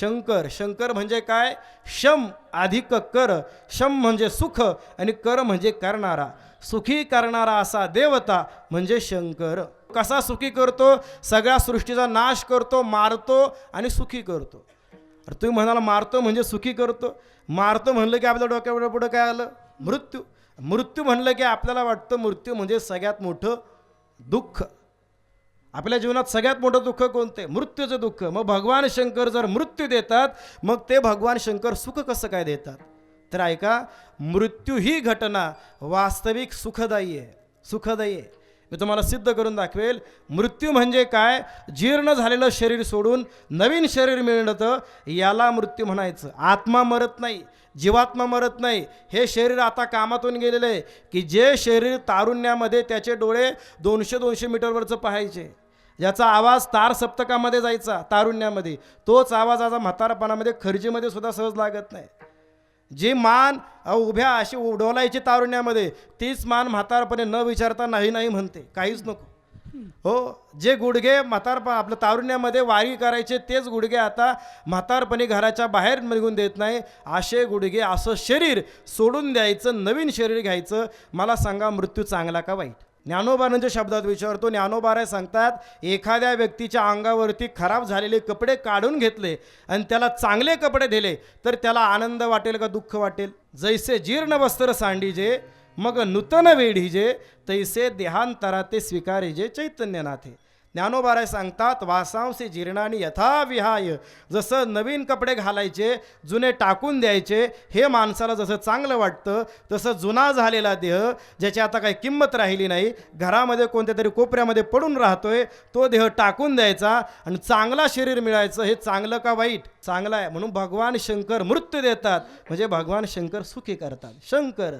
शंकर. शंकर म्हणजे काय? शम अधिक कर. शम म्हणजे सुख आणि कर म्हणजे करणारा. सुखी करणारा असा देवता म्हणजे शंकर. कसा सुखी करतो? सगळ्या सृष्टीचा नाश करतो मारतो आणि सुखी करतो. अरे तुम्ही म्हणाला मारतो म्हणजे सुखी करतो. मारतो म्हणलं की आपल्या डोक्यापुढे पुढं काय आलं? मृत्यू. मृत्यू म्हणलं की आपल्याला वाटतं मृत्यू म्हणजे सगळ्यात मोठं दुःख. आपल्या जीवनात सगळ्यात मोठं दुःख कोणते? मृत्यूचं दुःख. मग भगवान शंकर जर मृत्यू देतात मग ते भगवान शंकर सुख कसं काय देतात? तर ऐका मृत्यू ही घटना वास्तविक सुखदायी आहे. सुखदायी आहे. मी तुम्हाला सिद्ध करून दाखवेल मृत्यू म्हणजे काय? जीर्ण झालेलं शरीर सोडून नवीन शरीर मिळणं याला मृत्यू म्हणायचं. आत्मा मरत नाही जीवात्मा मरत नाही. हे शरीर आता कामातून गेलेलं आहे की जे शरीर तारुण्यामध्ये त्याचे डोळे दोनशे दोनशे मीटरवरचं पाहायचे. याचा आवाज तार सप्तकामध्ये जायचा तारुण्यामध्ये तोच आवाज आता म्हातारपणामध्ये खर्जीमध्ये सुद्धा सहज लागत नाही. जी मान उभ्या अशी उडवलायची तारुण्यामध्ये तीच मान म्हातारपणे न विचारता नाही नाही म्हणते. काहीच नको. हो जे गुडघे म्हातारपण आपलं तारुण्यामध्ये वारी करायचे तेच गुडघे आता म्हातारपणे घराच्या बाहेर निघून देत नाही. असे गुडघे असं शरीर सोडून द्यायचं नवीन शरीर घ्यायचं. मला सांगा मृत्यू चांगला का वाईट? ज्ञानोबारांच्या म्हणजे शब्दात विचारतो. ज्ञानोबाराय सांगतात एखाद्या व्यक्तीच्या अंगावरती खराब झालेले कपडे काढून घेतले आणि त्याला चांगले कपडे दिले तर त्याला आनंद वाटेल का दुःख वाटेल? जैसे जीर्ण वस्त्र सांडीजे मग नूतन वेढीजे तैसे देहांतरा ते स्वीकारेजे चैतन्यनाथे. ज्ञानोबाराय सांगतात वासांशी जीर्णानी यथाविहाय जसं नवीन कपडे घालायचे जुने टाकून द्यायचे हे माणसाला जसं चांगलं वाटतं तसं जुना झालेला देह ज्याची आता काही किंमत राहिली नाही घरामध्ये कोणत्या तरी कोपऱ्यामध्ये पडून राहतोय तो देह टाकून द्यायचा आणि चांगला शरीर मिळायचं हे चांगलं का वाईट? चांगलं आहे. म्हणून भगवान शंकर मृत्यू देतात. म्हणजे भगवान शंकर सुखी करतात. शंकर.